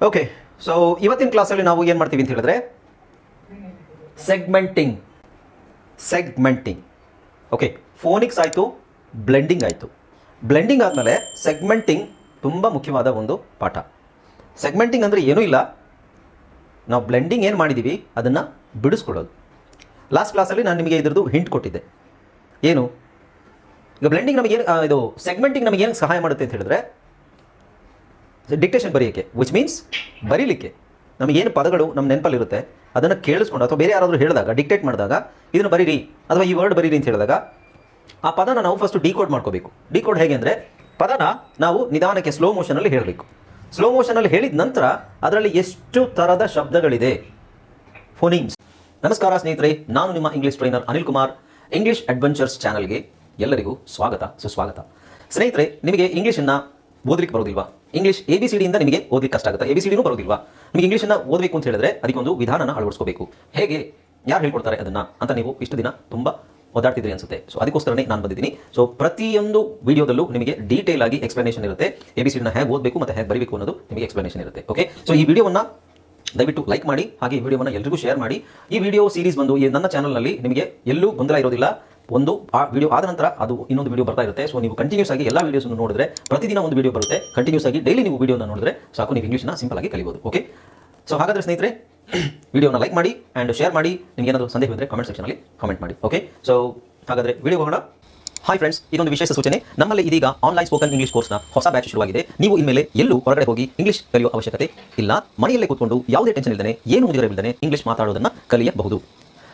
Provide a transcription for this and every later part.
Okay so ಇವತ್ತಿನ ಕ್ಲಾಸಲ್ಲಿ ನಾವು ಏನು ಮಾಡ್ತೀವಿ ಅಂತ ಹೇಳಿದ್ರೆ ಸೆಗ್ಮೆಂಟಿಂಗ್ ಸೆಗ್ಮೆಂಟಿಂಗ್ ಓಕೆ ಫೋನಿಕ್ಸ್ ಆಯಿತು ಬ್ಲೆಂಡಿಂಗ್ ಆಯಿತು. ಬ್ಲೆಂಡಿಂಗ್ ಆದಮೇಲೆ ಸೆಗ್ಮೆಂಟಿಂಗ್ ತುಂಬ ಮುಖ್ಯವಾದ ಒಂದು ಪಾಠ. ಸೆಗ್ಮೆಂಟಿಂಗ್ ಅಂದರೆ ಏನೂ ಇಲ್ಲ. ನಾವು ಬ್ಲೆಂಡಿಂಗ್ ಏನು ಮಾಡಿದ್ದೀವಿ ಅದನ್ನು ಬಿಡಿಸ್ಕೊಳ್ಳೋದು. ಲಾಸ್ಟ್ ಕ್ಲಾಸಲ್ಲಿ ನಾನು ನಿಮಗೆ ಇದ್ರದ್ದು ಹಿಂಟ್ ಕೊಟ್ಟಿದ್ದೆ. ಏನು? ಈಗ ಬ್ಲೆಂಡಿಂಗ್ ನಮಗೆ ಏನು ಇದು ಸೆಗ್ಮೆಂಟಿಂಗ್ ನಮಗೇನು ಸಹಾಯ ಮಾಡುತ್ತೆ ಅಂತ ಹೇಳಿದ್ರೆ ಡಿಕ್ಟೇಷನ್ ಬರೆಯೋಕ್ಕೆ ವಿಚ್ ಮೀನ್ಸ್ ಬರೀಲಿಕ್ಕೆ. ನಮಗೇನು ಪದಗಳು ನಮ್ಮ ನೆನಪಲ್ಲಿರುತ್ತೆ, ಅದನ್ನು ಕೇಳಿಸ್ಕೊಂಡು ಅಥವಾ ಬೇರೆ ಯಾರಾದರೂ ಹೇಳಿದಾಗ ಡಿಕ್ಟೇಟ್ ಮಾಡಿದಾಗ, ಇದನ್ನು ಬರೀರಿ, ಅಥವಾ ಈ ವರ್ಡ್ ಬರೀರಿ ಅಂತ ಹೇಳಿದಾಗ, ಆ ಪದನ ನಾವು ಫಸ್ಟ್ ಡಿಕೋಡ್ ಮಾಡ್ಕೋಬೇಕು. ಡಿಕೋಡ್ ಹೇಗೆ ಅಂದರೆ, ಪದನ ನಾವು ನಿಧಾನಕ್ಕೆ ಸ್ಲೋ ಮೋಷನಲ್ಲಿ ಹೇಳಬೇಕು. ಸ್ಲೋ ಮೋಷನಲ್ಲಿ ಹೇಳಿದ ನಂತರ, ಅದರಲ್ಲಿ ಎಷ್ಟು ಥರದ ಶಬ್ದಗಳಿದೆ? ಫೋನಿಮ್ಸ್ ನಮಸ್ಕಾರ ಸ್ನೇಹಿತರೆ, ನಾನು ನಿಮ್ಮ English trainer Anil Kumar English adventures ಚಾನಲ್ಗೆ ಎಲ್ಲರಿಗೂ ಸ್ವಾಗತ, ಸುಸ್ವಾಗತ. ಸ್ನೇಹಿತರೆ, ನಿಮಗೆ ಇಂಗ್ಲೀಷನ್ನು ಓದಲಿಕ್ಕೆ ಬರೋದಿಲ್ವಾ? ಇಂಗ್ಲಿಷ್ ಎ ಬಿ ಸಿ ಡಿಯಿಂದ ನಿಮಗೆ ಓದಲಿಕ್ಕೆ ಕಷ್ಟ ಆಗುತ್ತೆ. ಎ ಬಿ ಸಿ ಡಿನೂ ಬರೋದಿಲ್ವಾ? ನಿಮಗೆ ಇಂಗ್ಲೀಷನ್ನು ಓದಬೇಕು ಅಂತ ಹೇಳಿದ್ರೆ ಅದಕ್ಕೊಂದು ವಿಧಾನನ ಅಳವಡಿಸ್ಕೋಬೇಕು. ಹೇಗೆ? ಯಾರು ಹೇಳ್ಕೊಡ್ತಾರೆ ಅದನ್ನು ಅಂತ ನೀವು ಇಷ್ಟು ದಿನ ತುಂಬ ಓದಾಡ್ತಿದ್ರಿ ಅನ್ಸುತ್ತೆ. ಸೊ ಅದಕ್ಕೋಸ್ಕರನೇ ನಾನು ಬಂದಿದ್ದೀನಿ. ಸೊ ಪ್ರತಿಯೊಂದು ವಿಡಿಯೋದಲ್ಲೂ ನಿಮಗೆ ಡೀಟೇಲ್ ಆಗಿ ಎಕ್ಸ್ಪ್ಲನೇಷನ್ ಇರುತ್ತೆ. ಎ ಬಿ ಸಿ ಡಿನ ಹೇಗೆ ಓದಬೇಕು ಮತ್ತು ಹೇಗೆ ಬರಬೇಕು ಅನ್ನೋದು ನಿಮಗೆ ಎಕ್ಸ್ಪ್ಲನೇಷನ್ ಇರುತ್ತೆ. ಓಕೆ ಸೊ ಈ ವಿಡಿಯೋವನ್ನು ದಯವಿಟ್ಟು ಲೈಕ್ ಮಾಡಿ. ಹಾಗೆ ಈ ವಿಡಿಯೋವನ್ನು ಎಲ್ಲರಿಗೂ ಶೇರ್ ಮಾಡಿ. ಈ ವಿಡಿಯೋ ಸೀರೀಸ್ ಬಂದು ಈ ನನ್ನ ಚಾನಲ್ನಲ್ಲಿ ನಿಮಗೆ ಎಲ್ಲೂ ಗೊಂದಲ ಇರೋದಿಲ್ಲ. ಒಂದು, ಆ ವಿಡಿಯೋ ಆದ ನಂತರ ಅದು ಇನ್ನೊಂದು ವಿಡಿಯೋ ಬರ್ತಾ ಇರುತ್ತೆ. ಸೊ ನೀವು ಕಂಟಿನ್ಯೂಸ್ ಆಗಿ ಎಲ್ಲ ವಿಡಿಯೋಸ್ ನೋಡಿದ್ರೆ ಪ್ರತಿದಿನ ಒಂದು ವಿಡಿಯೋ ಬರುತ್ತೆ. ಕಂಟಿನ್ಯೂಸ್ ಆಗಿ ಡೈಲಿ ನೀವು ವಿಡಿಯೋನ ನೋಡಿದ್ರೆ ಸಾಕು, ನೀವು ಇಂಗ್ಲೀಷ್ನ ಸಿಂಪಲ್ ಆಗಿ ಕಲಿಬೋದು ಓಕೆ ಸೊ ಹಾಗಾದ್ರೆ ಸ್ನೇಹಿತರೆ ವಿಡಿಯೋನ ಲೈಕ್ ಮಾಡಿ ಆ್ಯಂಡ್ ಶೇರ್ ಮಾಡಿ. ನಿಮ್ಗೆ ಏನಾದರೂ ಸಂದೇಹ ಇದ್ದರೆ ಕಮೆಂಟ್ ಸೆಕ್ಷನಲ್ಲಿ ಕಮೆಂಟ್ ಮಾಡಿ ಓಕೆ ಸೊ ಹಾಗಾದ್ರೆ ವಿಡಿಯೋ ಹೋಗೋಣ. ಹಾಯ್ ಫ್ರೆಂಡ್ಸ್ ಇದೊಂದು ವಿಶೇಷ ಸೂಚನೆ. ನಮ್ಮಲ್ಲಿ ಇದೀಗ ಆನ್ಲೈನ್ ಸ್ಪೋಕನ್ ಇಂಗ್ಲಿಷ್ ಕೋರ್ಸ್ನ ಹೊಸ ಬ್ಯಾಚ್ ಶುರುವಾಗಿದೆ. ನೀವು ಇನ್ಮೇಲೆ ಎಲ್ಲೂ ಹೊರಗಡೆ ಹೋಗಿ ಇಂಗ್ಲಿಷ್ ಕಲಿಯುವ ಅವಶ್ಯಕತೆ ಇಲ್ಲ. ಮನೆಯಲ್ಲೇ ಕೂತ್ಕೊಂಡು ಯಾವುದೇ ಟೆನ್ಷನ್ ಇಲ್ಲದೆ ಏನು ಮುಗಿದರೆ ಇಲ್ಲದೆ ಇಂಗ್ಲಿಷ್ ಮಾತಾಡೋದನ್ನ ಕಲಿಯಬಹುದು.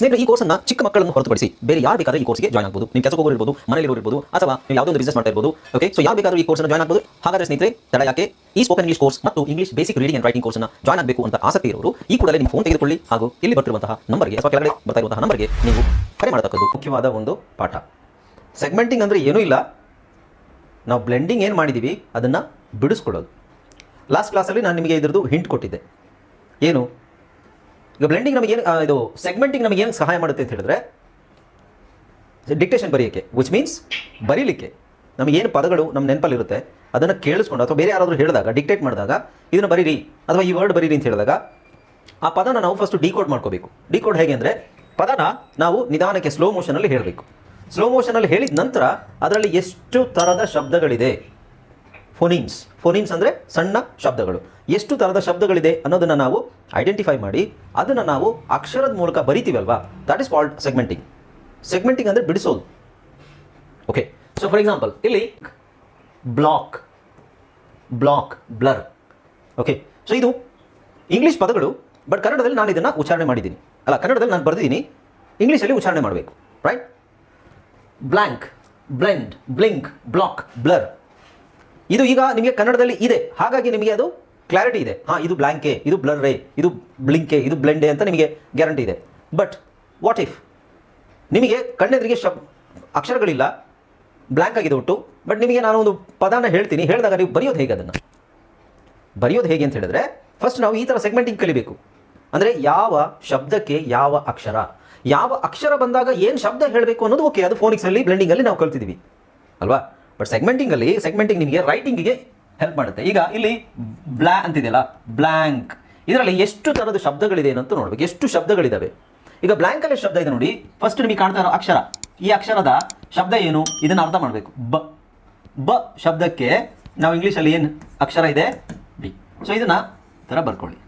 ಸ್ನೇಹಿತರೆ, ಈ ಕೋರ್ಸನ್ನ ಚಿಕ್ಕ ಮಕ್ಕಳನ್ನು ಹೊರತುಪಡಿಸಿ ಬೇರೆ ಯಾರು ಬೇಕಾದ್ರೆ ಈ ಕೋರ್ಸ್ಗೆ ಜಾಯ್ನ್ ಆಗಬಹುದು ನೀವು ಕೆಲಸ ಹೋಗೋರು ಇರ್ಬೋದು ಮನೇಲಿ ಇರ್ಬೋದು, ಅಥವಾ ನೀವು ಯಾವುದೋ ಒಂದು ಬಿಸ್ನೆಸ್ ಮಾಡ್ತಾ ಇರಬಹುದು ಓಕೆ ಸೊ ಯಾವ ಬೇಕಾದ್ರೂ ಈ ಕೋರ್ಸ್ ಜಾಯ್ನ್ ಆಗಬಹುದು ಹಾಗಾದ್ರೆ ಸ್ನೇಹಿತರೆ, ತಡ ಯಾಕೆ? ಈ ಸ್ಪೋಕನ್ ಇಂಗ್ಲಿಷ್ ಕೋರ್ಸ್ ಮತ್ತು English basic reading and writing ಕೋರ್ಸ್ನ ಜಾಯ್ನ್ ಆಗಬೇಕು ಅಂತ ಆಸಕ್ತಿ ಇರೋರು, ಈ ಕೂಡಲೇ ನಿಮ್ಮ ಫೋನ್ ತೆಗೆದುಕೊಳ್ಳಿ ಹಾಗೂ ಇಲ್ಲಿ ಬರ್ತಿರುವಂತಹ ನಂಬರ್ಗೆ ಅಥವಾ ಕೆಳಗಡೆ ಬರ್ತಾ ಇರುವಂತಹ ನಂಬರ್ಗೆ ನೀವು ಕರೆ ಮಾಡತಕ್ಕದ್ದು ಮುಖ್ಯವಾದ ಒಂದು ಪಾಠ. ಸೆಗ್ಮೆಂಟಿಂಗ್ ಅಂದರೆ ಏನೂ ಇಲ್ಲ. ನಾವು ಬ್ಲೆಂಡಿಂಗ್ ಏನು ಮಾಡಿದ್ದೀವಿ ಅದನ್ನು ಬಿಡಿಸ್ಕೊಳ್ಳೋದು. ಲಾಸ್ಟ್ ಕ್ಲಾಸಲ್ಲಿ ನಾನು ನಿಮಗೆ ಇದರದು ಹಿಂಟ್ ಕೊಟ್ಟಿದ್ದೆ. ಏನು? ಈಗ ಬ್ಲೆಂಡಿಂಗ್ ನಮಗೆ ಏನು ಇದು ಸೆಗ್ಮೆಂಟಿಂಗ್ ನಮಗೆ ಏನು ಸಹಾಯ ಮಾಡುತ್ತೆ ಅಂತ ಹೇಳಿದ್ರೆ ಡಿಕ್ಟೇಷನ್ ಬರೆಯೋಕ್ಕೆ ವಿಚ್ ಮೀನ್ಸ್ ಬರೀಲಿಕ್ಕೆ. ನಮಗೇನು ಪದಗಳು ನಮ್ಮ ನೆನಪಲ್ಲಿರುತ್ತೆ ಅದನ್ನು ಕೇಳಿಸ್ಕೊಂಡು ಅಥವಾ ಬೇರೆ ಯಾರಾದರೂ ಹೇಳಿದಾಗ ಡಿಕ್ಟೇಟ್ ಮಾಡಿದಾಗ, ಇದನ್ನು ಬರೀರಿ, ಅಥವಾ ಈ ವರ್ಡ್ ಬರೀರಿ ಅಂತ ಹೇಳಿದಾಗ, ಆ ಪದನ ನಾವು ಫಸ್ಟ್ ಡಿಕೋಡ್ ಮಾಡ್ಕೋಬೇಕು. ಡಿಕೋಡ್ ಹೇಗೆ ಅಂದರೆ, ಪದನ ನಾವು ನಿಧಾನಕ್ಕೆ ಸ್ಲೋ ಮೋಷನಲ್ಲಿ ಹೇಳಬೇಕು. ಸ್ಲೋ ಮೋಷನಲ್ಲಿ ಹೇಳಿದ ನಂತರ, ಅದರಲ್ಲಿ ಎಷ್ಟು ಥರದ ಶಬ್ದಗಳಿದೆ ಫೋನಿಮ್ಸ್. ಫೋನೀಮ್ಸ್ ಅಂದರೆ ಸಣ್ಣ ಶಬ್ದಗಳು. ಎಷ್ಟು ಥರದ ಶಬ್ದಗಳಿದೆ ಅನ್ನೋದನ್ನು ನಾವು ಐಡೆಂಟಿಫೈ ಮಾಡಿ, ಅದನ್ನು ನಾವು ಅಕ್ಷರದ ಮೂಲಕ ಬರಿತೀವಲ್ವಾ? That is called segmenting segmenting ಅಂದರೆ ಬಿಡಿಸೋದು. ಓಕೆ ಸೊ ಫಾರ್ ಎಕ್ಸಾಂಪಲ್ ಇಲ್ಲಿ block block blur okay so ಇದು ಇಂಗ್ಲೀಷ್ ಪದಗಳು ಬಟ್ ಕನ್ನಡದಲ್ಲಿ ನಾನು ಇದನ್ನು ಉಚ್ಚಾರಣೆ ಮಾಡಿದ್ದೀನಿ. ಅಲ್ಲ, ಕನ್ನಡದಲ್ಲಿ ನಾನು ಬರೆದಿದ್ದೀನಿ. ಇಂಗ್ಲೀಷಲ್ಲಿ ಉಚ್ಚಾರಣೆ ಮಾಡಬೇಕು. Right blank blend blink block blur ಇದು ಈಗ ನಿಮಗೆ ಕನ್ನಡದಲ್ಲಿ ಇದೆ. ಹಾಗಾಗಿ ನಿಮಗೆ ಅದು ಕ್ಲಾರಿಟಿ ಇದೆ. ಹಾಂ, ಇದು ಬ್ಲ್ಯಾಂಕೆ ಇದು ಬ್ಲರ್ರೇ ಇದು ಬ್ಲಿಂಕೆ ಇದು ಬ್ಲೆಂಡೆ ಅಂತ ನಿಮಗೆ ಗ್ಯಾರಂಟಿ ಇದೆ. ಬಟ್ ವಾಟ್ ಇಫ್ ನಿಮಗೆ ಕಣ್ಣೆದುರಿಗೆ ಶಬ್ ಅಕ್ಷರಗಳಿಲ್ಲ ಬ್ಲ್ಯಾಂಕ್ ಆಗಿದೆ ಒಟ್ಟು ಬಟ್ ನಿಮಗೆ ನಾನು ಒಂದು ಪದಾನ ಹೇಳ್ತೀನಿ. ಹೇಳಿದಾಗ ನೀವು ಬರೆಯೋದು ಹೇಗೆ ಅದನ್ನು? ಬರೆಯೋದು ಹೇಗೆ ಅಂತ ಹೇಳಿದ್ರೆ ಫಸ್ಟ್ ನಾವು ಈ ಥರ ಸೆಗ್ಮೆಂಟಿಂಗ್ ಕಲಿಬೇಕು. ಅಂದರೆ ಯಾವ ಶಬ್ದಕ್ಕೆ ಯಾವ ಅಕ್ಷರ? ಯಾವ ಅಕ್ಷರ ಬಂದಾಗ ಏನು ಶಬ್ದ ಹೇಳಬೇಕು ಅನ್ನೋದು ಓಕೆ ಅದು ಫೋನಿಕ್ಸಲ್ಲಿ ಬ್ಲೆಂಡಿಂಗಲ್ಲಿ ನಾವು ಕಲ್ತಿದ್ದೀವಿ ಅಲ್ವಾ? ಬಟ್ ಸೆಗ್ಮೆಂಟಿಂಗಲ್ಲಿ ಸೆಗ್ಮೆಂಟಿಂಗ್ ನಿಮಗೆ ರೈಟಿಂಗಿಗೆ ಹೆಲ್ಪ್ ಮಾಡುತ್ತೆ. ಈಗ ಇಲ್ಲಿ ಬ್ಲಾ ಅಂತಿದೆಯಲ್ಲ? ಬ್ಲ್ಯಾಂಕ್ ಇದರಲ್ಲಿ ಎಷ್ಟು ಥರದ ಶಬ್ದಗಳಿದೆ ಅಂತ ನೋಡ್ಬೇಕು. ಎಷ್ಟು ಶಬ್ದಗಳಿದ್ದಾವೆ ಈಗ ಬ್ಲ್ಯಾಂಕಲ್ಲಿ ಶಬ್ದ ಇದೆ ನೋಡಿ. ಫಸ್ಟ್ ನಿಮಗೆ ಕಾಣ್ತಾ ಇರೋ ಅಕ್ಷರ. ಈ ಅಕ್ಷರದ ಶಬ್ದ ಏನು? ಇದನ್ನು ಅರ್ಥ ಮಾಡಬೇಕು. ಬ. ಬ ಶಬ್ದಕ್ಕೆ ನಾವು ಇಂಗ್ಲೀಷಲ್ಲಿ ಏನು ಅಕ್ಷರ ಇದೆ? ಬಿ. ಸೊ ಇದನ್ನ ತರ ಬರ್ಕೊಳ್ಳಿ.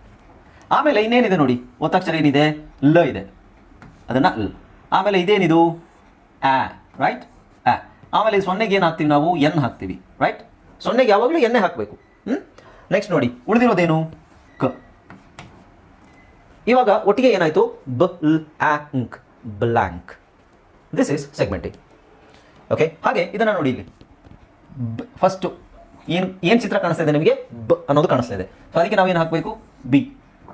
ಆಮೇಲೆ ಇನ್ನೇನಿದೆ ನೋಡಿ? ಒತ್ತಕ್ಷರ ಏನಿದೆ? ಲ ಇದೆ. ಅದನ್ನ ಲ. ಆಮೇಲೆ ಇದೇನಿದು? ಆ ರೈಟ್ ಆಮೇಲೆ ಸೊನ್ನೆಗೆ ಏನು ಹಾಕ್ತೀವಿ ನಾವು? ಎನ್ ಹಾಕ್ತೀವಿ ರೈಟ್ ಸೊನ್ನೆಗೆ ಯಾವಾಗಲೂ ಎಣ್ಣೆ ಹಾಕಬೇಕು. ಹ್ಞೂ ನೆಕ್ಸ್ಟ್ ನೋಡಿ, ಉಳಿದಿರೋದೇನು? ಕ. ಇವಾಗ ಒಟ್ಟಿಗೆ ಏನಾಯಿತು? ಬ, ಲ್, ಆ ಅಂಕ್ blank this is segmenting okay ಹಾಗೆ ಇದನ್ನು ನೋಡಿ ಇಲ್ಲಿ. ಫಸ್ಟು ಏನು ಏನು ಚಿತ್ರ ಕಾಣಿಸ್ತಾ ಇದೆ ನಿಮಗೆ? ಬ ಅನ್ನೋದು ಕಾಣಿಸ್ತಾ ಇದೆ. ಸೊ ಅದಕ್ಕೆ ನಾವೇನು ಹಾಕಬೇಕು? ಬಿ.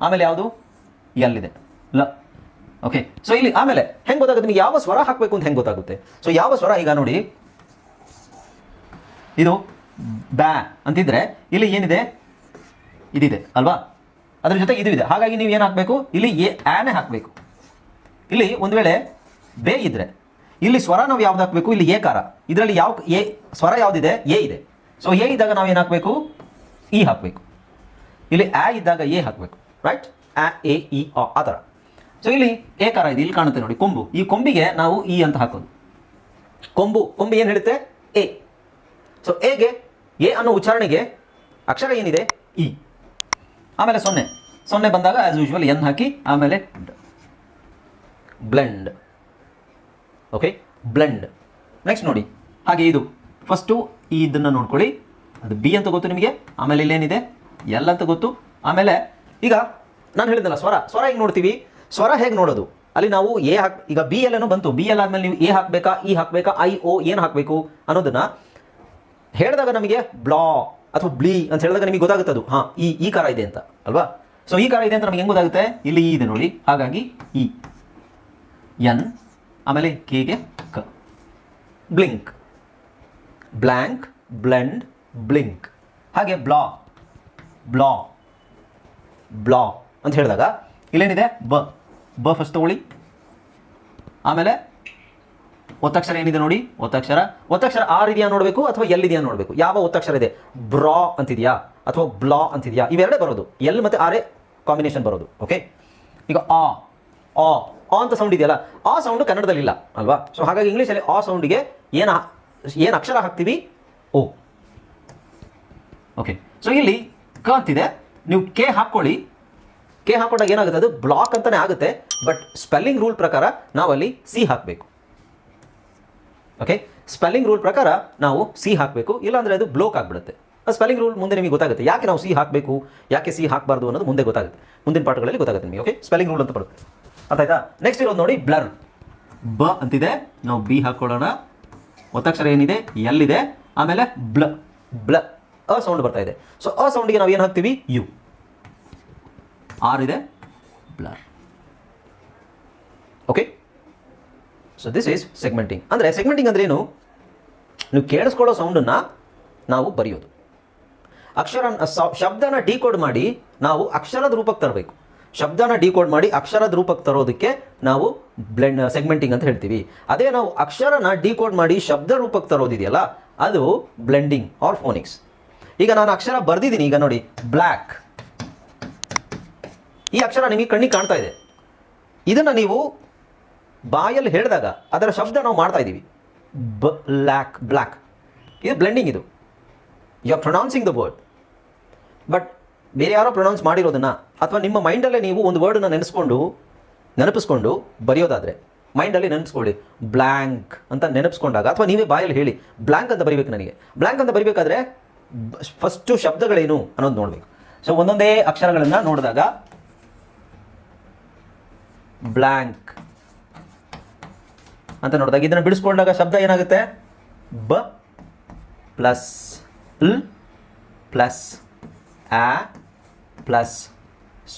ಆಮೇಲೆ ಯಾವುದು? ಎಲ್ ಇದೆ. ಲ. ಓಕೆ ಸೊ ಇಲ್ಲಿ ಆಮೇಲೆ ಹೆಂಗೆ ಗೊತ್ತಾಗುತ್ತೆ? ನಿಮಗೆ ಯಾವ ಸ್ವರ ಹಾಕಬೇಕು ಅಂತ ಹೆಂಗೆ ಗೊತ್ತಾಗುತ್ತೆ? ಸೊ ಯಾವ ಸ್ವರ ಈಗ ನೋಡಿ ಇದು ಬ್ಯಾ ಅಂತಿದ್ರೆ ಇಲ್ಲಿ ಏನಿದೆ? ಇದಿದೆ, ಅಲ್ವಾ? ಅದ್ರ ಜೊತೆ ಇದು ಇದೆ. ಹಾಗಾಗಿ ನೀವು ಏನು ಹಾಕಬೇಕು? ಇಲ್ಲಿ ಎ, ಆನೆ ಹಾಕಬೇಕು. ಇಲ್ಲಿ ಒಂದು ವೇಳೆ ಬೇ ಇದ್ರೆ, ಇಲ್ಲಿ ಸ್ವರ ನಾವು ಯಾವ್ದು ಹಾಕಬೇಕು? ಇಲ್ಲಿ ಏಕಾರ. ಇದರಲ್ಲಿ ಯಾವ ಎ, ಸ್ವರ ಯಾವುದಿದೆ? ಎ ಇದೆ. ಸೊ ಎ ಇದ್ದಾಗ ನಾವು ಏನು ಹಾಕಬೇಕು? ಇ ಹಾಕಬೇಕು. ಇಲ್ಲಿ ಆ ಇದ್ದಾಗ ಎ ಹಾಕಬೇಕು. ರೈಟ್ ಆ, ಎ, ಇ, ಆ ಥರ. ಸೊ ಇಲ್ಲಿ ಏಕಾರ ಇದೆ. ಇಲ್ಲಿ ಕಾಣುತ್ತೆ ನೋಡಿ, ಕೊಂಬು. ಈ ಕೊಂಬಿಗೆ ನಾವು ಇ ಅಂತ ಹಾಕೋದು. ಕೊಂಬು. ಕೊಂಬು ಏನು ಹೇಳುತ್ತೆ? ಎ. ಸೊ ಎಗೆ ಎ ಅನ್ನೋ ಉಚ್ಚಾರಣೆಗೆ ಅಕ್ಷರ ಏನಿದೆ? ಇ ಆಮೇಲೆ ಸೊನ್ನೆ. ಸೊನ್ನೆ ಬಂದಾಗ ಆಸ್ ಯೂಶುವಲ್ ಎನ್ ಹಾಕಿ, ಆಮೇಲೆ ಬ್ಲೆಂಡ್ ಓಕೆ ಬ್ಲೆಂಡ್ ನೆಕ್ಸ್ಟ್ ನೋಡಿ. ಹಾಗೆ ಇದು. ಫಸ್ಟು ಈ ಇದನ್ನು ನೋಡ್ಕೊಳ್ಳಿ. ಅದು ಬಿ ಅಂತ ಗೊತ್ತು ನಿಮಗೆ? ಆಮೇಲೆ ಇಲ್ಲೇನಿದೆ? ಎಲ್ ಅಂತ ಗೊತ್ತು. ಆಮೇಲೆ, ಈಗ ನಾನು ಹೇಳಿದಲ್ಲ ಸ್ವರ. ಸ್ವರ ಹೇಗೆ ನೋಡ್ತೀವಿ? ಸ್ವರ ಹೇಗೆ ನೋಡೋದು? ಅಲ್ಲಿ ನಾವು ಎ ಹಾಕ್, ಈಗ ಬಿ ಎಲ್ ಏನೋ ಬಂತು. ಬಿ ಎಲ್ ಆದ್ಮೇಲೆ ನೀವು ಎ ಹಾಕಬೇಕಾ? ಇ ಹಾಕಬೇಕಾ? ಐ ಓ ಏನು ಹಾಕಬೇಕು ಅನ್ನೋದನ್ನ ಹೇಳಿದಾಗ ನಮಗೆ ಬ್ಲಾ ಅಥವಾ ಬ್ಲಿ ಅಂತ ಹೇಳಿದಾಗ ನಿಮಗೆ ಗೊತ್ತಾಗುತ್ತೆ ಅದು. ಹಾಂ, ಈ ಈ ಕಾರ ಇದೆ ಅಂತ, ಅಲ್ವಾ? ಸೊ ಈ ಕಾರ ಇದೆ ಅಂತ ನಮಗೆ ಹೆಂಗೆ ಗೊತ್ತಾಗುತ್ತೆ? ಇಲ್ಲಿ ಈ ಇದೆ ನೋಡಿ. ಹಾಗಾಗಿ ಇ ಎನ್, ಆಮೇಲೆ ಕೆಗೆ ಕ. ಬ್ಲಿಂಕ್. Blank, blend, blink. ಹಾಗೆ ಬ್ಲಾ ಬ್ಲಾ ಬ್ಲಾ ಅಂತ ಹೇಳಿದಾಗ ಇಲ್ಲೇನಿದೆ? ಬ. ಬ ಫಸ್ಟ್ ತಗೊಳ್ಳಿ. ಆಮೇಲೆ ಒತ್ತಕ್ಷರ ಏನಿದೆ ನೋಡಿ? ಒತ್ತಕ್ಷರ. ಒತ್ತಕ್ಷರ ಆರ್ ಇದೆಯಾ ನೋಡಬೇಕು ಅಥವಾ ಎಲ್ ಇದೆಯಾ ನೋಡಬೇಕು? ಯಾವ ಒತ್ತಕ್ಷರ ಇದೆ? ಬ್ರಾ ಅಂತಿದೆಯಾ? ಅಥವಾ ಬ್ಲಾ ಅಂತಿದೆಯಾ? ಇವೆರಡೇ ಬರೋದು. ಎಲ್ ಮತ್ತು ಆರೇ ಕಾಂಬಿನೇಷನ್ ಬರೋದು. ಓಕೆ? ಈಗ ಆ ಆ ಅಂತ ಸೌಂಡ್ ಇದೆಯಲ್ಲ, ಆ ಸೌಂಡ್ ಕನ್ನಡದಲ್ಲಿ ಇಲ್ಲ, ಅಲ್ವಾ? ಸೊ ಹಾಗಾಗಿ ಇಂಗ್ಲೀಷಲ್ಲಿ ಆ ಸೌಂಡಿಗೆ ಏನು ಏನು ಅಕ್ಷರ ಹಾಕ್ತೀವಿ? ಓ. ಓಕೆ. ಸೊ ಇಲ್ಲಿ ಕ ಅಂತಿದೆ. ನೀವು ಕೆ ಹಾಕ್ಕೊಳ್ಳಿ. ಕೆ ಹಾಕೊಂಡಾಗ ಏನಾಗುತ್ತೆ? ಅದು ಬ್ಲಾಕ್ ಅಂತಾನೆ ಆಗುತ್ತೆ, ಬಟ್ ಸ್ಪೆಲ್ಲಿಂಗ್ ರೂಲ್ ಪ್ರಕಾರ ನಾವಲ್ಲಿ ಸಿ ಹಾಕಬೇಕು. ಓಕೆ ಸ್ಪೆಲ್ಲಿಂಗ್ ರೂಲ್ ಪ್ರಕಾರ ನಾವು ಸಿ ಹಾಕಬೇಕು. ಇಲ್ಲಾಂದರೆ ಅದು ಬ್ಲೋಕ್ ಆಗಿಬಿಡುತ್ತೆ. ಸ್ಪೆಲ್ಲಿಂಗ್ ರೂಲ್ ಮುಂದೆ ನಿಮಗೆ ಗೊತ್ತಾಗುತ್ತೆ. ಯಾಕೆ ನಾವು ಸಿ ಹಾಕಬೇಕು? ಯಾಕೆ ಸಿ ಹಾಕಬಾರ್ದು ಅನ್ನೋದು ಮುಂದೆ ಗೊತ್ತಾಗುತ್ತೆ. ಮುಂದಿನ ಪಾಠಗಳಲ್ಲಿ ಗೊತ್ತಾಗುತ್ತೆ ನಿಮಗೆ ಓಕೆ ಸ್ಪೆಲ್ಲಿಂಗ್ ರೂಲ್ ಅಂತ ಬರುತ್ತೆ. ಅರ್ಥ ಆಯ್ತಾ? ನೆಕ್ಸ್ಟ್ ಇರೋದು ನೋಡಿ ಬ್ಲರ್ ಬ ಅಂತಿದೆ. ನಾವು ಬಿ ಹಾಕೊಳ್ಳೋಣ ಒತ್ತಕ್ಷರ ಏನಿದೆ? ಎಲ್ ಇದೆ ಆಮೇಲೆ ಬ್ಲ. ಬ್ಲ. ಅ ಸೌಂಡ್ ಬರ್ತಾ ಇದೆ. ಸೊ ಅ ಸೌಂಡಿಗೆ ನಾವು ಏನು ಹಾಕ್ತೀವಿ? ಯು. ಆರ್ ಇದೆ. Blur okay so this is segmenting ಅಂದರೆ ಸೆಗ್ಮೆಂಟಿಂಗ್ ಅಂದ್ರೆ ಏನು? ನೀವು ಕೇಳಿಸ್ಕೊಳ್ಳೋ ಸೌಂಡನ್ನು ನಾವು ಬರೆಯೋದು. ಅಕ್ಷರ ಶಬ್ದನ ಡಿಕೋಡ್ ಮಾಡಿ ನಾವು ಅಕ್ಷರದ ರೂಪಕ್ಕೆ ತರಬೇಕು. ಶಬ್ದನ ಡಿಕೋಡ್ ಮಾಡಿ ಅಕ್ಷರದ ರೂಪಕ್ಕೆ ತರೋದಕ್ಕೆ ನಾವು ಬ್ಲೆಂಡ್ ಸೆಗ್ಮೆಂಟಿಂಗ್ ಅಂತ ಹೇಳ್ತೀವಿ. ಅದೇ ನಾವು ಅಕ್ಷರನ ಡಿಕೋಡ್ ಮಾಡಿ ಶಬ್ದ ರೂಪಕ್ಕೆ ತರೋದಿದೆಯಲ್ಲ, ಅದು ಬ್ಲೆಂಡಿಂಗ್ ಆರ್ ಫೋನಿಕ್ಸ್ ಈಗ ನಾನು ಅಕ್ಷರ ಬರೆದಿದ್ದೀನಿ, ಈಗ ನೋಡಿ ಬ್ಲ್ಯಾಕ್ ಈ ಅಕ್ಷರ ನಿಮಗೆ ಕಣ್ಣಿಗೆ ಕಾಣ್ತಾ ಇದೆ. ಇದನ್ನು ನೀವು ಬಾಯಲ್ಲಿ ಹೇಳಿದಾಗ ಅದರ ಶಬ್ದ ನಾವು ಮಾಡ್ತಾ ಇದ್ದೀವಿ. ಬ್ಲ್ಯಾಕ್ ಬ್ಲ್ಯಾಕ್ ಇದು ಬ್ಲೆಂಡಿಂಗ್ ಇದು. You are pronouncing the word but ಬೇರೆ ಯಾರೋ ಪ್ರೊನೌನ್ಸ್ ಮಾಡಿರೋದನ್ನು ಅಥವಾ ನಿಮ್ಮ ಮೈಂಡಲ್ಲೇ ನೀವು ಒಂದು ವರ್ಡನ್ನ ನೆನೆಸ್ಕೊಂಡು, ನೆನಪಿಸ್ಕೊಂಡು ಬರೆಯೋದಾದರೆ ಮೈಂಡಲ್ಲಿ ನೆನೆಸ್ಕೊಳ್ಳಿ ಬ್ಲ್ಯಾಂಕ್ ಅಂತ ನೆನಪಿಸ್ಕೊಂಡಾಗ ಅಥವಾ ನೀವೇ ಬಾಯಲ್ಲಿ ಹೇಳಿ ಬ್ಲ್ಯಾಂಕ್ ಅಂತ ಬರಿಬೇಕು ನನಗೆ. ಬ್ಲ್ಯಾಂಕ್ ಅಂತ ಬರಿಬೇಕಾದ್ರೆ ಫಸ್ಟು ಶಬ್ದಗಳೇನು ಅನ್ನೋದು ನೋಡಬೇಕು. ಸೊ ಒಂದೊಂದೇ ಅಕ್ಷರಗಳನ್ನು ನೋಡಿದಾಗ ಬ್ಲ್ಯಾಂಕ್ ಅಂತ ನೋಡಿದಾಗ ಇದನ್ನು ಬಿಡಿಸ್ಕೊಂಡಾಗ ಶಬ್ದ ಏನಾಗುತ್ತೆ? ಬ ಪ್ಲಸ್ ಲ್ ಪ್ಲಸ್ ಆ ಪ್ಲಸ್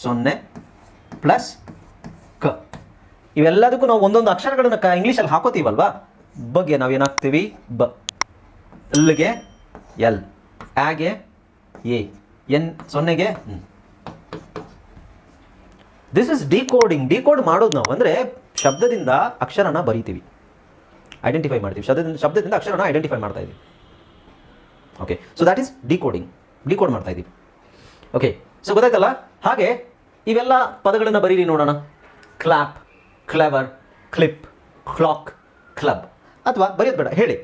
ಸೊನ್ನೆ ಪ್ಲಸ್ ಕ. ಇವೆಲ್ಲದಕ್ಕೂ ನಾವು ಒಂದೊಂದು ಅಕ್ಷರಗಳನ್ನು ಕ ಇಂಗ್ಲೀಷಲ್ಲಿ ಹಾಕೋತೀವಲ್ವಾ? ಬಗ್ಗೆ ನಾವು ಏನಾಗ್ತೀವಿ ಬ. ಎಲ್ಗೆ ಎಲ್. ಆಗೆ ಎ. ಎನ್ ಸೊನ್ನೆಗೆ ದಿಸ್ ಇಸ್ ಡಿಕೋಡಿಂಗ್ ಡಿಕೋಡ್ ಮಾಡೋದು ನಾವು. ಅಂದರೆ ಶಬ್ದದಿಂದ ಅಕ್ಷರನ ಬರಿತೀವಿ. ಐಡೆಂಟಿಫೈ ಮಾಡ್ತೀವಿ. ಶಬ್ದದಿಂದ ಶಬ್ದದಿಂದ ಅಕ್ಷರನ ಐಡೆಂಟಿಫೈ ಮಾಡ್ತಾ ಇದ್ದೀವಿ okay so that is decoding decode ಮಾಡ್ತಾ ಇದ್ದೀವಿ ಓಕೆ ಸೊ ಗೊತ್ತಾಯ್ತಲ್ಲ? ಹಾಗೆ ಇವೆಲ್ಲ ಪದಗಳನ್ನು ಬರೀರಿ ನೋಡೋಣ. Clap clever clip clock club ಅಥವಾ ಬರೆಯೋದು ಬೇಡ, ಹೇಳಿ.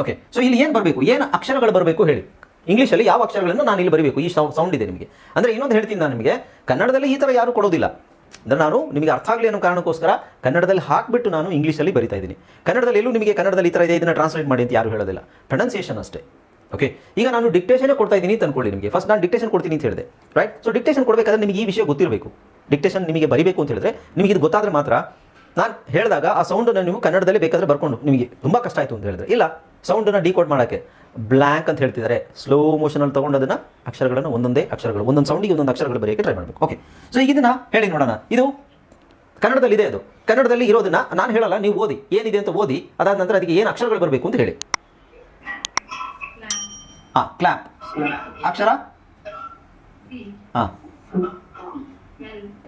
ಓಕೆ ಸೊ ಇಲ್ಲಿ ಏನು ಬರಬೇಕು? ಏನು ಅಕ್ಷರಗಳು ಬರಬೇಕು ಹೇಳಿ. ಇಂಗ್ಲೀಷಲ್ಲಿ ಯಾವ ಅಕ್ಷರಗಳನ್ನು ನಾನು ಇಲ್ಲಿ ಬರೀಬೇಕು? ಈ ಸೌಂಡ್ ಸೌಂಡ್ ಇದೆ ನಿಮಗೆ. ಅಂದರೆ ಇನ್ನೊಂದು ಹೇಳ್ತೀನಿ ನಾನು ನಿಮಗೆ. ಕನ್ನಡದಲ್ಲಿ ಈ ಥರ ಯಾರೂ ಕೊಡೋದಿಲ್ಲ. ಅಂದರೆ ನಾನು ನಿಮಗೆ ಅರ್ಥ ಆಗಲಿ ಅನ್ನೋ ಕಾರಣಕ್ಕೋಸ್ಕರ ಕನ್ನಡದಲ್ಲಿ ಹಾಕಿಬಿಟ್ಟು ನಾನು ಇಂಗ್ಲೀಷಲ್ಲಿ ಬರಿತಾ ಇದ್ದೀನಿ. ಕನ್ನಡದಲ್ಲಿ ಎಲ್ಲೂ ನಿಮಗೆ ಕನ್ನಡದಲ್ಲಿ ಈ ಥರ ಇದೆ, ಇದನ್ನು ಟ್ರಾನ್ಸ್ಲೇಟ್ ಮಾಡಿ ಅಂತ ಯಾರು ಹೇಳೋದಿಲ್ಲ. ಪ್ರೊನೌನ್ಸಿಯೇಷನ್ ಅಷ್ಟೇ. ಓಕೆ ಈಗ ನಾನು ಡಿಕ್ಟೇಷನೇ ಕೊಡ್ತಾ ಇದ್ದೀನಿ ಅಂತ ಅನ್ಕೊಳ್ಳಿ ನಿಮಗೆ. ಫಸ್ಟ್ ನಾನು ಡಿಕ್ಟೇಷನ್ ಕೊಡ್ತೀನಿ ಅಂತ ಹೇಳಿದೆ. ರೈಟ್ ಸೊ ಡಿಕ್ಟೇಷನ್ ಕೊಡಬೇಕಾದ್ರೆ ನಿಮಗೆ ಈ ವಿಷಯ ಗೊತ್ತಿರಬೇಕು. ಡಿಕ್ಟೇಷನ್ ನಿಮಗೆ ಬರಿಬೇಕು ಅಂತ ಹೇಳಿದ್ರೆ ನಿಮಗೆ ಇದು ಗೊತ್ತಾದರೆ ಮಾತ್ರ ನಾನು ಹೇಳಿದಾಗ ಆ ಸೌಂಡನ್ನು ನೀವು ಕನ್ನಡದಲ್ಲಿ ಬೇಕಾದರೆ ಬರ್ಕೊಂಡು ನಿಮಗೆ ತುಂಬ ಕಷ್ಟ ಆಯಿತು ಅಂತ ಹೇಳಿದ್ರೆ. ಇಲ್ಲ ಸೌಂಡನ್ನು ಡಿಕೋಡ್ ಮಾಡೋಕ್ಕೆ. ಬ್ಲ್ಯಾಂಕ್ ಅಂತ ಹೇಳ್ತಿದ್ದಾರೆ. ಸ್ಲೋ ಮೋಷನಲ್ಲಿ ತೊಗೊಂಡು ಅದನ್ನು ಅಕ್ಷರಗಳನ್ನು ಒಂದೊಂದೇ ಅಕ್ಷರಗಳು, ಒಂದೊಂದು ಸೌಂಡಿಗೆ ಒಂದೊಂದು ಅಕ್ಷರಗಳು ಬರೆಯೋಕೆ ಟ್ರೈ ಮಾಡಬೇಕು. ಓಕೆ ಸೊ ಈಗ ಇದನ್ನು ಹೇಳಿ ನೋಡೋಣ. ಇದು ಕನ್ನಡದಲ್ಲಿ ಇದೆ ಅದು. ಕನ್ನಡದಲ್ಲಿ ಇರೋದನ್ನ ನಾನು ಹೇಳಲ್ಲ, ನೀವು ಓದಿ. ಏನಿದೆ ಅಂತ ಓದಿ, ಅದಾದ ನಂತರ ಅದಕ್ಕೆ ಏನು ಅಕ್ಷರಗಳು ಬರಬೇಕು ಅಂತ ಹೇಳಿ. ಹಾಂ ಕ್ಲಾಪ್ ಅಕ್ಷರ? ಹಾಂ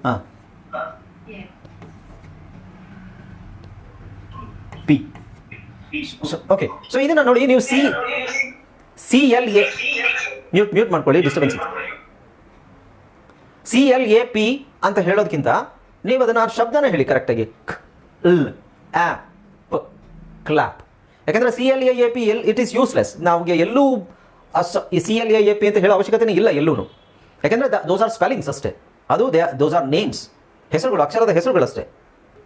ಹಾಂ ಪಿ ಓಕೆ ಸೊ ಇದನ್ನ ನೋಡಿ ನೀವು C C L A mute mute ಮಾಡ್ಕೊಳ್ಳಿ disturbance C L A P ಅಂತ ಹೇಳೋದಕ್ಕಿಂತ ನೀವು ಅದನ್ನ ಆ ಶಬ್ದನ ಹೇಳಿ ಕರೆಕ್ಟಾಗಿ ಲ್, ಆ ಕ್ಲಾಪ್ ಯಾಕಂದ್ರೆ C L A P L it is useless ನಮಗೆ ಎಲ್ಲೂ ಸಿ ಎಲ್ ಎ ಪಿ ಅಂತ ಹೇಳೋ ಅವಶ್ಯಕತೆನೇ ಇಲ್ಲ ಎಲ್ಲೂ ಯಾಕಂದ್ರೆ ದೋಸ್ ಆರ್ ಸ್ಪೆಲ್ಲಿಂಗ್ಸ್ ಅಷ್ಟೇ. ಅದು ದೇ ದೋಸ್ ಆರ್ ನೇಮ್ಸ್ ಹೆಸರುಗಳು, ಅಕ್ಷರದ ಹೆಸರುಗಳಷ್ಟೇ.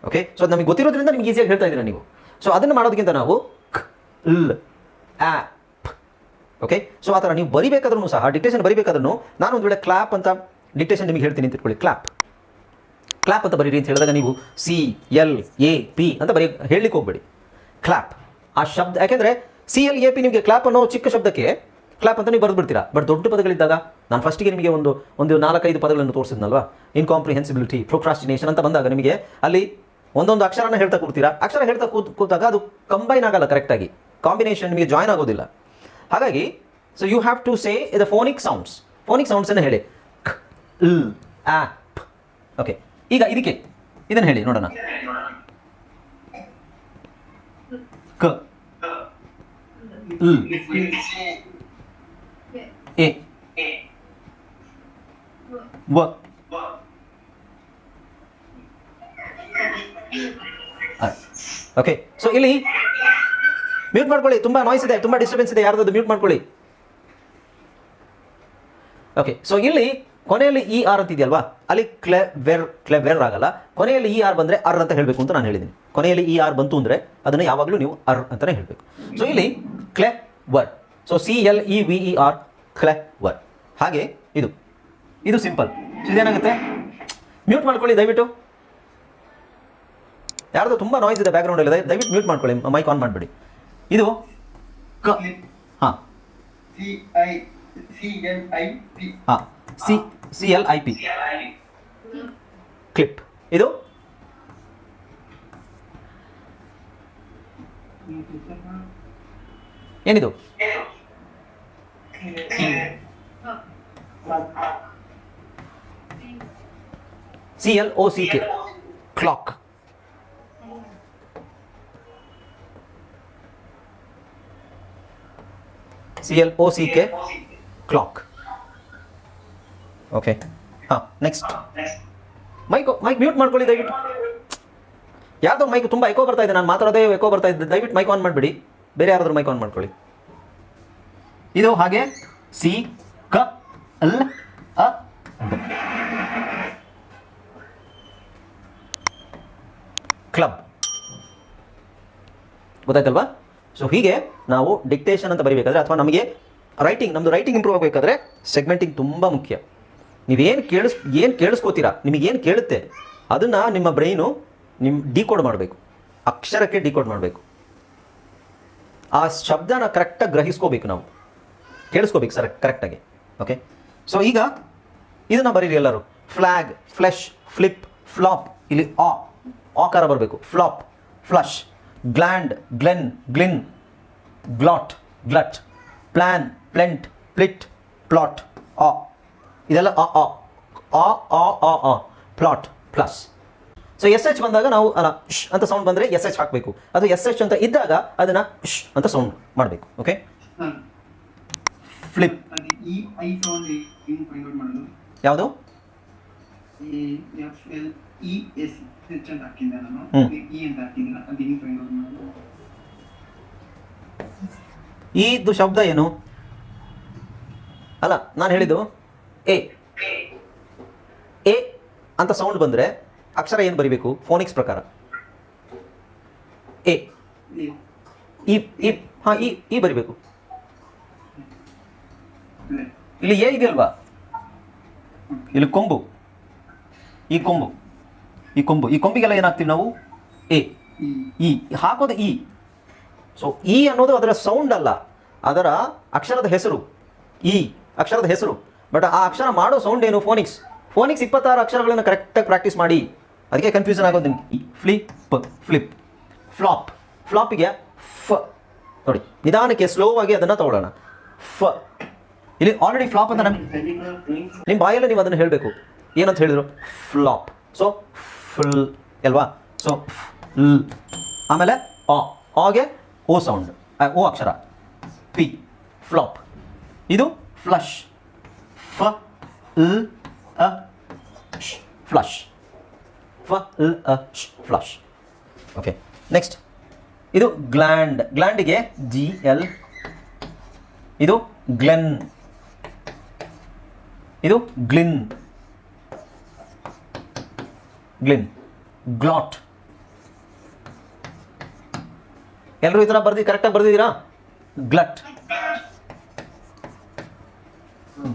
ಓಕೆ ಸೊ ನಮಗೆ ಗೊತ್ತಿರೋದ್ರಿಂದ ನಿಮ್ಗೆ ಈಸಿಯಾಗಿ ಹೇಳ್ತಾ ಇದ್ದೀರಾ ನೀವು. ಸೊ ಅದನ್ನು ಮಾಡೋದಕ್ಕಿಂತ ನಾವು ಕ್, ಲ್ ಆ ಓಕೆ ಸೊ ಆ ಥರ ನೀವು ಬರಿಬೇಕಾದ್ರೂ ಸಹ ಡಿಕ್ಟೇಷನ್ ಬರಿಬೇಕಾದ್ರೂ ನಾನು ಒಂದು ವೇಳೆ ಕ್ಲಾಪ್ ಅಂತ ಡಿಕ್ಟೇಷನ್ ನಿಮಗೆ ಹೇಳ್ತೀನಿ ಅಂತ ಇಟ್ಕೊಳ್ಳಿ. ಕ್ಲಾಪ್ ಕ್ಲಾಪ್ ಅಂತ ಬರೀರಿ ಅಂತ ಹೇಳಿದಾಗ ನೀವು ಸಿ ಎಲ್ ಎ ಪಿ ಅಂತ ಬರೀ ಹೇಳಲಿಕ್ಕೆ ಹೋಗ್ಬೇಡಿ. ಕ್ಲಾಪ್ ಆ ಶಬ್ದ, ಯಾಕೆಂದರೆ ಸಿ ಎಲ್ ಎ ಪಿ ನಿಮಗೆ ಕ್ಲಾಪ್ ಅನ್ನೋ ಚಿಕ್ಕ ಶಬ್ದಕ್ಕೆ ಕ್ಲಾಪ್ ಅಂತ ನೀವು ಬರೆದು ಬಿಡ್ತೀರಾ ಬಟ್ ದೊಡ್ಡ ಪದಗಳಿದ್ದಾಗ, ನಾನು ಫಸ್ಟಿಗೆ ನಿಮಗೆ ಒಂದು ಒಂದು ನಾಲ್ಕೈದು ಪದಗಳನ್ನು ತೋರಿಸಿದ್ನಲ್ವಾ? ಇನ್ಕಾಂಪ್ರಿಹೆನ್ಸಿಬಿಲಿಟಿ ಪ್ರೊಕ್ರಾಸ್ಟಿನೇಷನ್ ಅಂತ ಬಂದಾಗ ನಿಮಗೆ ಅಲ್ಲಿ ಒಂದೊಂದು ಅಕ್ಷರನ ಹೇಳ್ತಾ ಕೂರ್ತೀರಾ ಅಕ್ಷರ ಹೇಳ್ತಾ ಕೂತ್ ಕೂತಾಗ ಅದು ಕಂಬೈನ್ ಆಗಲ್ಲ ಕರೆಕ್ಟಾಗಿ ಕಾಂಬಿನೇಷನ್ ನಿಮಗೆ ಜಾಯ್ನ್ ಆಗೋದಿಲ್ಲ. ಹಾಗಾಗಿ so you have to say ಇದ ಫೋನಿಕ್ ಸೌಂಡ್ಸ್ ಫೋನಿಕ್ ಸೌಂಡ್ಸನ್ನು ಹೇಳಿ. ಕ್, ಲ್ ಓಕೆ ಈಗ ಇದಕ್ಕೆ, ಇದನ್ನು ಹೇಳಿ, ನೋಡೋಣ. ಕ, ಲ್, ಎ, ವ. ಓಕೆ ಸೊ ಇಲ್ಲಿ ಮ್ಯೂಟ್ ಮಾಡ್ಕೊಳ್ಳಿ, ತುಂಬ ನಾಯ್ಸ್ ಇದೆ, ತುಂಬ ಡಿಸ್ಟರ್ಬೆನ್ಸ್ ಇದೆ ಯಾರ್ದು ಮ್ಯೂಟ್ ಮಾಡ್ಕೊಳ್ಳಿ. ಓಕೆ ಸೊ ಇಲ್ಲಿ ಕೊನೆಯಲ್ಲಿ ಇ ಆರ್ ಅಂತ ಇದೆಯಲ್ವಾ ಅಲ್ಲಿ ಕ್ಲೆವೆರ್ ಕ್ಲೆವೆರ್ ಆಗಲ್ಲ. ಕೊನೆಯಲ್ಲಿ ಇ ಆರ್ ಬಂದರೆ ಅರ್ ಅಂತ ಹೇಳಬೇಕು ಅಂತ ನಾನು ಹೇಳಿದ್ದೀನಿ. ಕೊನೆಯಲ್ಲಿ ಇ ಆರ್ ಬಂತು ಅಂದರೆ ಅದನ್ನು ಯಾವಾಗಲೂ ನೀವು ಅರ್ ಅಂತಲೇ ಹೇಳಬೇಕು. ಸೊ ಇಲ್ಲಿ clever. So C L E V E R clever. ಹಾಗೆ ಇದು. ಇದು ಸಿಂಪಲ್ ಇದೇನಾಗುತ್ತೆ? ಮ್ಯೂಟ್ ಮಾಡ್ಕೊಳ್ಳಿ, ದಯವಿಟ್ಟು. ಯಾರ್ದು ತುಂಬ ನಾಯ್ಸ್ ಇದೆ ಬ್ಯಾಕ್ಗ್ರೌಂಡಲ್ಲಿ ದಯವಿಟ್ಟು ಮ್ಯೂಟ್ ಮಾಡ್ಕೊಳ್ಳಿ ಮೈಕ್ ಆನ್ ಮಾಡಿಬಿಡಿ. ಇದು ಕ ಹಾಂ. ಸಿ ಹಾಂ. C L I P clip ಇದು? ಏನಿದು? C L O C K clock C L O C clock okay ಹಾಂ ನೆಕ್ಸ್ಟ್ ಮೈಕ್ ಮೈಕ್ ಮ್ಯೂಟ್ ಮಾಡ್ಕೊಳ್ಳಿ, ದಯವಿಟ್ಟು. ಯಾರ್ದೋ ಮೈಕ್ ತುಂಬ ಎಕೋ ಬರ್ತಾ ಇದೆ. ನಾನು ಮಾತಾಡೋದೇ ಎಕೋ ಬರ್ತಾ ಇದ್ದೆ ದಯವಿಟ್ಟು ಮೈಕ್ ಆನ್ ಮಾಡಿಬಿಡಿ. ಬೇರೆ ಯಾರಾದ್ರೂ ಮೈಕ್ ಆನ್ ಮಾಡ್ಕೊಳ್ಳಿ. ಇದು ಹಾಗೆ ಸಿ ಕ ಅಲ್ ಅ ಕ್ಲಬ್ ಗೊತ್ತಾಯ್ತಲ್ವಾ? ಸೊ ಹೀಗೆ ನಾವು ಡಿಕ್ಟೇಷನ್ ಅಂತ ಬರಿಬೇಕಾದ್ರೆ ಅಥವಾ ನಮಗೆ ರೈಟಿಂಗ್ ನಮ್ಮದು ರೈಟಿಂಗ್ ಇಂಪ್ರೂವ್ ಆಗಬೇಕಾದ್ರೆ ಸೆಗ್ಮೆಂಟಿಂಗ್ ತುಂಬ ಮುಖ್ಯ. ನೀವೇನು ಕೇಳಿಸ್, ಏನು ಕೇಳಿಸ್ಕೋತೀರಾ? ನಿಮಗೇನು ಕೇಳುತ್ತೆ? ಅದನ್ನು ನಿಮ್ಮ ಬ್ರೈನು ನಿಮ್ಮ ಡಿಕೋಡ್ ಮಾಡಬೇಕು. ಅಕ್ಷರಕ್ಕೆ ಡಿಕೋಡ್ ಮಾಡಬೇಕು. ಆ ಶಬ್ದನ ಕರೆಕ್ಟಾಗಿ ಗ್ರಹಿಸ್ಕೋಬೇಕು ನಾವು. ಕೇಳಿಸ್ಕೋಬೇಕು ಸರ್ ಕರೆಕ್ಟಾಗಿ ಓಕೆ ಸೊ ಈಗ ಇದನ್ನು ಬರೀರಿ ಎಲ್ಲರೂ. ಫ್ಲ್ಯಾಗ್ ಫ್ಲೆಶ್ ಫ್ಲಿಪ್ ಫ್ಲಾಪ್ ಇಲ್ಲಿ ಆ ಆಕಾರ ಬರಬೇಕು. Flop flush gland glen glin glot glut plan plent plit plot ಆ. ಇದೆಲ್ಲ ಅ ಆ. ಆ ಆ ಆ ಆ. Plot plus. So S H ಬಂದಾಗ ನಾವು ಅಲ್ಲ ಶ್ ಅಂತ ಸೌಂಡ್ ಬಂದರೆ ಎಸ್ ಎಚ್ ಹಾಕಬೇಕು. ಅದು ಎಸ್ ಎಚ್ ಅಂತ ಇದ್ದಾಗ ಅದನ್ನು ಶ್ ಅಂತ ಸೌಂಡ್ ಮಾಡಬೇಕು ಓಕೆ ಫ್ಲಿಪ್ ಯಾವುದು? A F L E S H ಅಂತ ಹಾಕಿದ್ದೆ ನಾನು ಹ್ಮ್. ಇ ಅಂತ ಹಾಕಿದ್ದಿಲ್ಲ ಅದು ಹೆಂಗ್ ಫೈಂಡ್ ಔಟ್ ಮಾಡೋದು ಇದು ಶಬ್ದ ಏನು? ಅಲ್ಲ, ನಾನು ಹೇಳಿದ್ದು ಎ. ಎ ಅಂತ ಸೌಂಡ್ ಬಂದರೆ ಅಕ್ಷರ ಏನು ಬರಿಬೇಕು? ಫೋನಿಕ್ಸ್ ಪ್ರಕಾರ. ಎ. ಇ ಈ ಈ ಹಾಂ ಈ ಈ ಬರಿಬೇಕು. ಇಲ್ಲಿ ಎ ಇದೆಯಲ್ವಾ? ಇಲ್ಲಿ ಕೊಂಬು. ಈ ಕೊಂಬು. ಈ ಕೊಂಬು. ಈ ಕೊಂಬಿಗೆಲ್ಲ ಏನಾಗ್ತೀವಿ ನಾವು? ಎ. ಈ ಹಾಕೋದು ಇ. ಸೊ ಇ ಅನ್ನೋದು ಅದರ ಸೌಂಡ್ ಅಲ್ಲ. ಅದರ ಅಕ್ಷರದ ಹೆಸರು. ಇ ಅಕ್ಷರದ ಹೆಸರು. ಬಟ್ ಆ ಅಕ್ಷರ ಮಾಡೋ ಸೌಂಡ್ ಏನು? ಫೋನಿಕ್ಸ್ ಫೋನಿಕ್ಸ್ ಇಪ್ಪತ್ತಾರು ಅಕ್ಷರಗಳನ್ನು ಕರೆಕ್ಟಾಗಿ ಪ್ರಾಕ್ಟೀಸ್ ಮಾಡಿ. ಅದಕ್ಕೆ ಕನ್ಫ್ಯೂಷನ್ ಆಗೋದು ನಿಮಗೆ. ಫ್ಲಿಪ್ ಫ್ಲಿಪ್ ಫ್ಲಾಪ್ ಫ್ಲಾಪಿಗೆ ಫ ನೋಡಿ, ನಿಧಾನಕ್ಕೆ ಸ್ಲೋ ಆಗಿ ಅದನ್ನು ತಗೊಳ್ಳೋಣ. ಫ ಇಲ್ಲಿ ಆಲ್ರೆಡಿ ಫ್ಲಾಪ್ ಅಂತ ನಮ್ಗೆ ನಿಮ್ಮ ಬಾಯಲ್ಲಿ ನೀವು ಅದನ್ನು ಹೇಳಬೇಕು. ಏನಂತ ಹೇಳಿದ್ರು? ಫ್ಲಾಪ್ ಸೊ ಫುಲ್ ಅಲ್ವಾ? ಸೊ ಫ್ ಆಮೇಲೆ, ಆ. ಆಗೆ ಓ ಸೌಂಡ್ ಓ ಅಕ್ಷರ. ಪಿ ಫ್ಲಾಪ್ ಇದು ಫ್ಲಶ್ ಫ ಲ್ ಅ ಫ್ಲಶ್ ಫ ಲ್ ಅ ಫ್ಲಶ್ ಓಕೆ ನೆಕ್ಸ್ಟ್ ಇದು ಗ್ಲ್ಯಾಂಡ್ ಗ್ಲ್ಯಾಂಡಿಗೆ ಜಿ ಎಲ್ ಇದು ಗ್ಲೆನ್ ಇದು ಗ್ಲಿನ್ ಗ್ಲಿನ್ ಗ್ಲಾಟ್ ಎಲ್ಲರೂ ಈ ಥರ ಬರ್ದಿ ಕರೆಕ್ಟಾಗಿ ಬರ್ದಿದ್ದೀರಾ? Glut.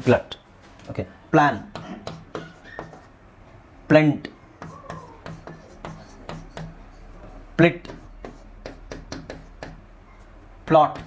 Glut. Okay plan plent plit plot